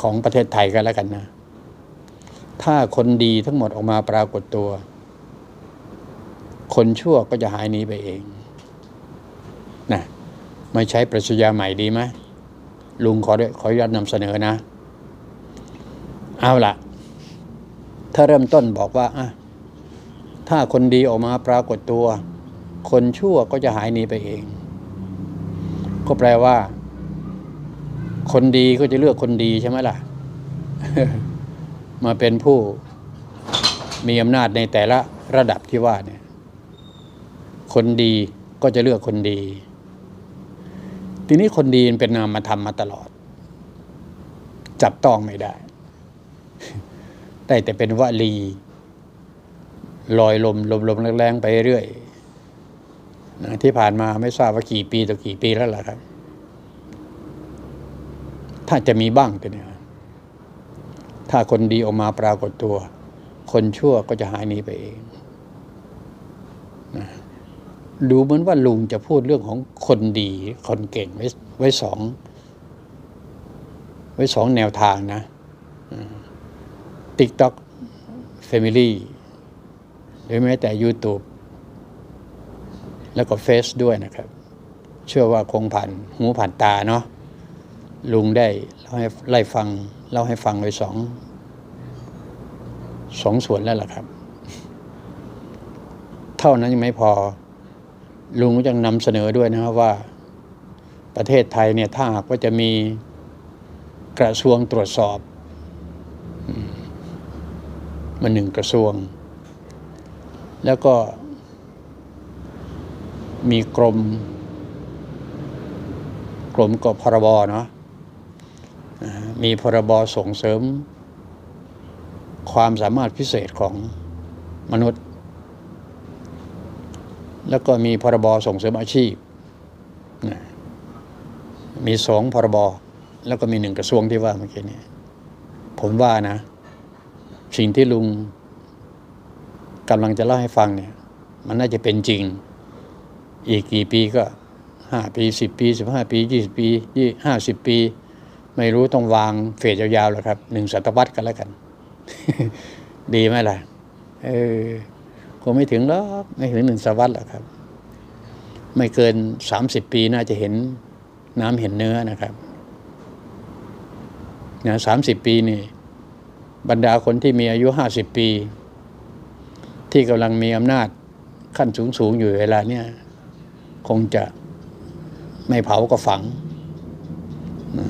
ของประเทศไทยกันแล้วกันนะ ถ้าคนดีทั้งหมดออกมาปรากฏตัว คนชั่วก็จะหายหนีไปเองนะไม่ใช้ปรัชญาใหม่ดีไหมลุงขอด้ขออนุญาตนำเสนอนะ เอาละถ้าเริ่มต้นบอกว่าอะถ้าคนดีออกมาปรากฏตัว คนชั่วก็จะหายหนีไปเอง ก็แปลว่า คนดีก็จะเลือกคนดีใช่ไหมล่ะ มาเป็นผู้มีอำนาจในแต่ละระดับที่ว่าเนี่ย คนดีก็จะเลือกคนดี ทีนี้คนดีเป็นนามธรรมมาตลอด จับต้องไม่ได้ ได้แต่เป็นวลีลอยลมลมลมแรงๆไปเรื่อยที่ผ่านมาไม่ทราบว่ากี่ปีต่อกี่ปีแล้วล่ะครับ ถ้าจะมีบ้างแต่เนี่ยถ้าคนดีออกมาปรากฏตัว คนชั่วก็จะหายหนีไปเองนะดูเหมือนว่าลุงจะพูดเรื่องของคนดี คนเก่งไว้ไว้สอง ไว้สองแนวทางนะติ๊กต็อกแฟมิลี่หรือแม้แต่ YouTube แล้วก็เฟซด้วยนะครับ เชื่อว่าคงผ่านหูผ่านตาเนาะ ลุงได้เล่าให้ไล่ฟังเล่าให้ฟังไว้สองสองส่วนแล้วล่ะครับ เท่านั้นยังไม่พอ ลุงก็ยังนำเสนอด้วยนะครับว่า ประเทศไทยเนี่ยถ้าหากว่าจะมีกระทรวงตรวจสอบมมันหนึ่งกระทรวง แล้วก็มีกรมกรมกับพรบเนาะ มีพรบส่งเสริม ความสามารถพิเศษของมนุษย์ แล้วก็มีพรบส่งเสริมอาชีพ มีสองพรบ แล้วก็มีหนึ่งกระทรวงที่ว่าเมื่อกี้นี้ผมว่านะ สิ่งที่ลุงกำลังจะเล่าให้ฟังเนี่ย มันน่าจะเป็นจริง อีกกี่ปีก็ห้าปีสิบปีสิบห้าปียี่สิบปียี่ห้าสิบปี ไม่รู้ต้องวางเฟสยาวๆแล้วครับหนึ่งศตวรรษกันแล้วกัน ดีไหมล่ะ เออคงไม่ถึงหรอกไม่ถึงหนึ่งศตวรรษหรอกครับ ไม่เกินสามสิบปีน่าจะเห็นน้ำเห็นเนื้อนะครับนะสามสิบปีนี่ บรรดาคนที่มีอายุห้าสิบปี ที่กำลังมีอำนาจขั้นสูงสูงๆอยู่เวลาเนี้ยคงจะไม่เผาก็ฝังนะ